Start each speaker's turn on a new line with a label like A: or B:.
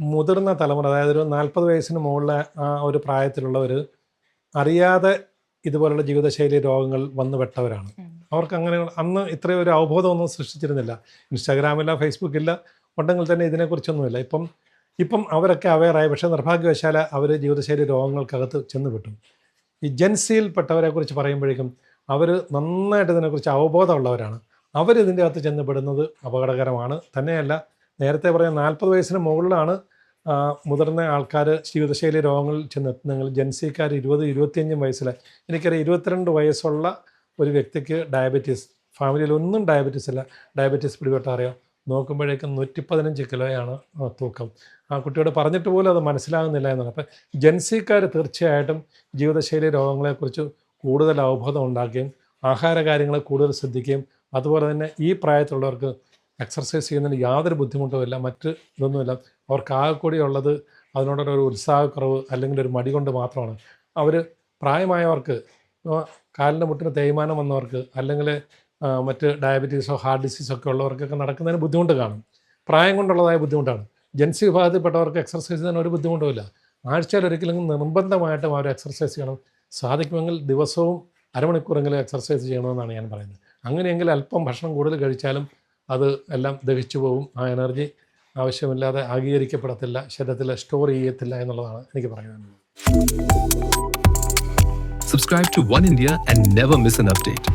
A: മുതിർന്ന തലമുറ അതായത് ഒരു നാൽപ്പത് വയസ്സിന് മുകളിലെ ആ ഒരു പ്രായത്തിലുള്ളവർ അറിയാതെ ഇതുപോലുള്ള ജീവിതശൈലി രോഗങ്ങൾ വന്നു പെട്ടവരാണ്. അവർക്ക് അങ്ങനെ അന്ന് ഇത്രയും ഒരു അവബോധമൊന്നും സൃഷ്ടിച്ചിരുന്നില്ല. ഇൻസ്റ്റാഗ്രാമില്ല ഫേസ്ബുക്കില്ല ഉണ്ടെങ്കിൽ തന്നെ ഇതിനെക്കുറിച്ചൊന്നുമില്ല. ഇപ്പം ഇപ്പം അവരൊക്കെ അവെയറായി പക്ഷേ നിർഭാഗ്യവശാൽ അവർ ജീവിതശൈലി രോഗങ്ങൾക്കകത്ത് ചെന്ന് വിട്ടു ഈ ജൻസിയിൽപ്പെട്ടവരെ കുറിച്ച് പറയുമ്പോഴേക്കും അവർ നന്നായിട്ട് ഇതിനെക്കുറിച്ച് അവബോധമുള്ളവരാണ്. അവരിതിന്റെ അകത്ത് ചെന്നപ്പെടുന്നത് അപകടകരമാണ്. തന്നെയല്ല നേരത്തെ പറയാം നാൽപ്പത് വയസ്സിന് മുകളിലാണ് മുതിർന്ന ആൾക്കാർ ജീവിതശൈലി രോഗങ്ങളിൽ ചെന്നെത്തുന്നെങ്കിൽ ജൻസിക്കാർ ഇരുപത് ഇരുപത്തിയഞ്ചും വയസ്സിലെ. എനിക്കറിയാം ഇരുപത്തിരണ്ട് വയസ്സുള്ള ഒരു വ്യക്തിക്ക് ഡയബറ്റീസ് ഫാമിലിയിൽ ഒന്നും ഡയബറ്റീസ് ഇല്ല. ഡയബറ്റീസ് പിടിപെട്ട അറിയാം? നോക്കുമ്പോഴേക്കും നൂറ്റി പതിനഞ്ച് കിലോയാണ് തൂക്കം. ആ കുട്ടിയോട് പറഞ്ഞിട്ട് പോലും അത് മനസ്സിലാകുന്നില്ല എന്നാണ്. അപ്പം ജൻസിക്കാർ തീർച്ചയായിട്ടും ജീവിതശൈലി രോഗങ്ങളെക്കുറിച്ച് കൂടുതൽ അവബോധം ഉണ്ടാക്കുകയും ആഹാര കാര്യങ്ങൾ കൂടുതൽ ശ്രദ്ധിക്കുകയും അതുപോലെ തന്നെ ഈ പ്രായത്തിലുള്ളവർക്ക് എക്സർസൈസ് ചെയ്യുന്നതിന് യാതൊരു ബുദ്ധിമുട്ടുമില്ല മറ്റ് ഇതൊന്നുമില്ല. അവർക്ക് ആകെ കൂടി ഉള്ളത് അതിനോടൊരു ഒരു ഉത്സാഹക്കുറവ് അല്ലെങ്കിൽ ഒരു മടി കൊണ്ട് മാത്രമാണ്. അവർ പ്രായമായവർക്ക് കാലിന്റെ മുട്ടിന് തേയ്മാനം വന്നവർക്ക് അല്ലെങ്കിൽ മറ്റ് ഡയബറ്റീസോ ഹാർട്ട് ഡിസീസോ ഒക്കെ ഉള്ളവർക്കൊക്കെ നടക്കുന്നതിന് ബുദ്ധിമുട്ട് കാണും. പ്രായം കൊണ്ടുള്ളതായ ബുദ്ധിമുട്ടാണ്. ജൻസി വിഭാഗത്തിൽപ്പെട്ടവർക്ക് എക്സർസൈസ് ചെയ്യാൻ ഒരു ബുദ്ധിമുട്ടുമില്ല ആഴ്ചയിൽ ഒരിക്കലും നിർബന്ധമായിട്ടും അവർ എക്സർസൈസ് ചെയ്യണം. സാധിക്കുമെങ്കിൽ ദിവസവും അരമണിക്കൂറെങ്കിലും എക്സർസൈസ് ചെയ്യണമെന്നാണ് ഞാൻ പറയുന്നത്. അങ്ങനെയെങ്കിൽ അല്പം ഭക്ഷണം കൂടുതൽ കഴിച്ചാലും അത് എല്ലാം ദഹിച്ചു പോകും ആ എനർജി ആവശ്യമില്ലാതെ ആഗീകരിക്കപ്പെടത്തില്ല ശരീരത്തിൽ സ്റ്റോർ ചെയ്യത്തില്ല എന്നുള്ളതാണ് എനിക്ക് പറയാനുള്ളത്
B: subscribe to one India and never miss an update.